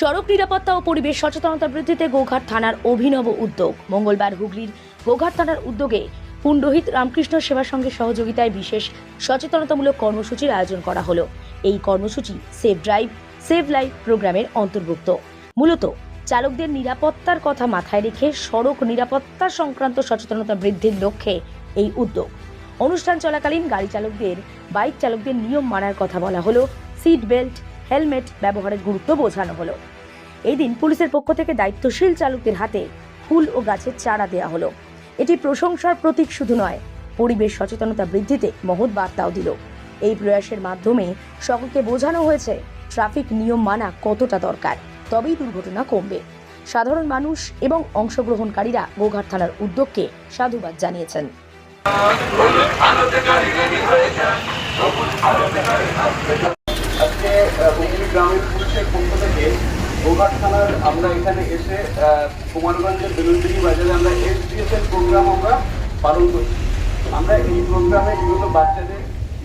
সড়ক নিরাপত্তা ও পরিবেশ সচেতনতা বৃদ্ধিতে গোঘাট থানার অভিনব উদ্যোগ। মঙ্গলবার হুগলির গোঘাট থানার উদ্যোগে পুণ্ডহিত রামকৃষ্ণ সেবা সঙ্গে সহযোগিতায় বিশেষ সচেতনতামূলক কর্মসূচির আয়োজন করা হলো। এই কর্মসূচি সেভ ড্রাইভ সেভ লাইফ প্রোগ্রামের অন্তর্ভুক্ত। মূলত চালকদের নিরাপত্তার কথা মাথায় রেখে সড়ক নিরাপত্তা সংক্রান্ত সচেতনতা বৃদ্ধির লক্ষ্যে এই উদ্যোগ। অনুষ্ঠান চলাকালীন গাড়ি চালকদের, বাইক চালকদের নিয়ম মানার কথা বলা হলো। সিট বেল্ট হেলমেট ব্যবহারের গুরুত্ব বোঝানো হলো। এই দিন পুলিশের পক্ষ থেকে দায়িত্বশীল চালকদের হাতে ফুল ও গাছের চারা দেওয়া হলো। এটি প্রশংসার প্রতীক শুধু নয়, পরিবেশ সচেতনতা বৃদ্ধিতে মহৎ বার্তাও দিল। এই প্রয়াসের মাধ্যমে সকলকে বোঝানো হয়েছে, ট্রাফিক নিয়ম মানা কতটা দরকার, তবেই দুর্ঘটনা কমবে। সাধারণ মানুষ এবং অংশগ্রহণকারীরা গোঘাট থানার উদ্যোগকে সাধুবাদ জানিয়েছেন। আজকে আহ, হুগলি গ্রামের পুলিশের পক্ষ থেকে গোঘাট থানার আমরা এখানে এসে কুমারগঞ্জের বেলুনদিঘি বাজারে আমরা এসডিএসএল প্রোগ্রাম আমরা পালন করছি। আমরা এই প্রোগ্রামে বিভিন্ন বাচ্চাদের,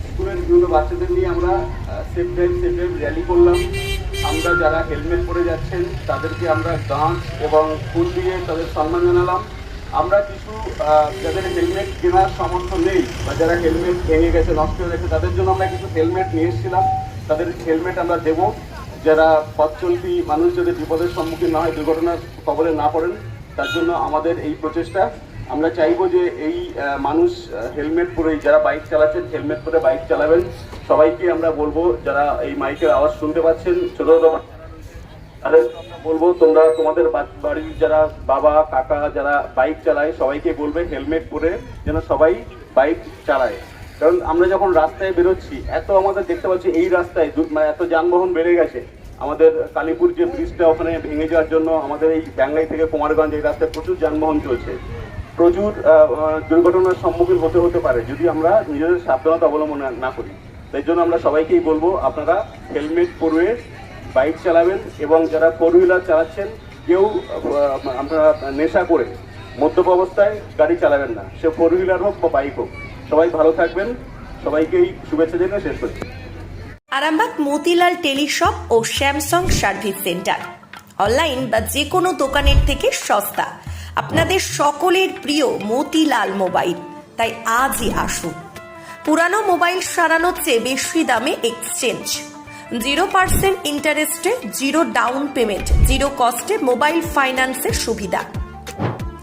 স্কুলের বিভিন্ন বাচ্চাদের নিয়ে আমরা safe drive safe drive rally করলাম। আমরা যারা হেলমেট পরে যাচ্ছেন, তাদেরকে আমরা গান এবং ফুল দিয়ে তাদের সম্মান জানালাম। আমরা কিছু যাদের হেলমেট কেনার সামর্থ্য নেই বা যারা হেলমেট ভেঙে গেছে, নষ্ট হয়ে গেছে, তাদের জন্য আমরা কিছু হেলমেট নিয়ে এসেছিলাম। তাদের হেলমেট আমরা দেবো। যারা পথ চলতি মানুষ যাতে বিপদের সম্মুখীন না হয়, দুর্ঘটনার কবলে না পড়েন, তার জন্য আমাদের এই প্রচেষ্টা। আমরা চাইব যে এই মানুষ হেলমেট পরেই, যারা বাইক চালাচ্ছেন, হেলমেট পরে বাইক চালাবেন। সবাইকে আমরা বলব, যারা এই মাইকের আওয়াজ শুনতে পাচ্ছেন, ছোট ছোট তাদের বলব, তোমরা তোমাদের বাড়ির যারা বাবা, কাকা যারা বাইক চালায়, সবাইকে বলবে, হেলমেট পরে যেন সবাই বাইক চালায়। কারণ আমরা যখন রাস্তায় বেরোচ্ছি, এত আমাদের দেখতে পাচ্ছি এই রাস্তায় মানে এত যানবাহন বেড়ে গেছে। আমাদের কালীপুর যে ব্রিজটা ওখানে ভেঙে যাওয়ার জন্য আমাদের এই ব্যাঙ্গাই থেকে কুমারগঞ্জ এই রাস্তায় প্রচুর যানবাহন চলছে। প্রচুর দুর্ঘটনার সম্মুখীন হতে হতে পারে যদি আমরা নিজেদের সাবধানতা অবলম্বন না- করি। তাই জন্য আমরা সবাইকেই বলব, আপনারা হেলমেট পরে বাইক চালাবেন এবং যারা ফোর হুইলার চালাচ্ছেন, কেউ আপনারা নেশা করে মদ্যপ অবস্থায় গাড়ি চালাবেন না। সে ফোর হুইলার হোক বা বাইক হোক। সবাই ভালো থাকবেন। সবাইকেই শুভেচ্ছা জানিয়ে শেষ করছি। আরামবাগ, মতিলাল টেলিশপ ও স্যামসাং সার্ভিস সেন্টার। অনলাইন বা যে কোনো দোকানের থেকে সস্তা। আপনাদের সকলের প্রিয় মতিলাল মোবাইল। তাই আজই আসুন। পুরানো মোবাইল সারানোর চেয়ে বেশি দামে এক্সচেঞ্জ। জিরো পার্সেন্ট ইন্টারেস্টে, জিরো ডাউন পেমেন্ট, জিরো কস্টে মোবাইল ফাইন্যান্সের সুবিধা।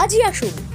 আজই আসুন।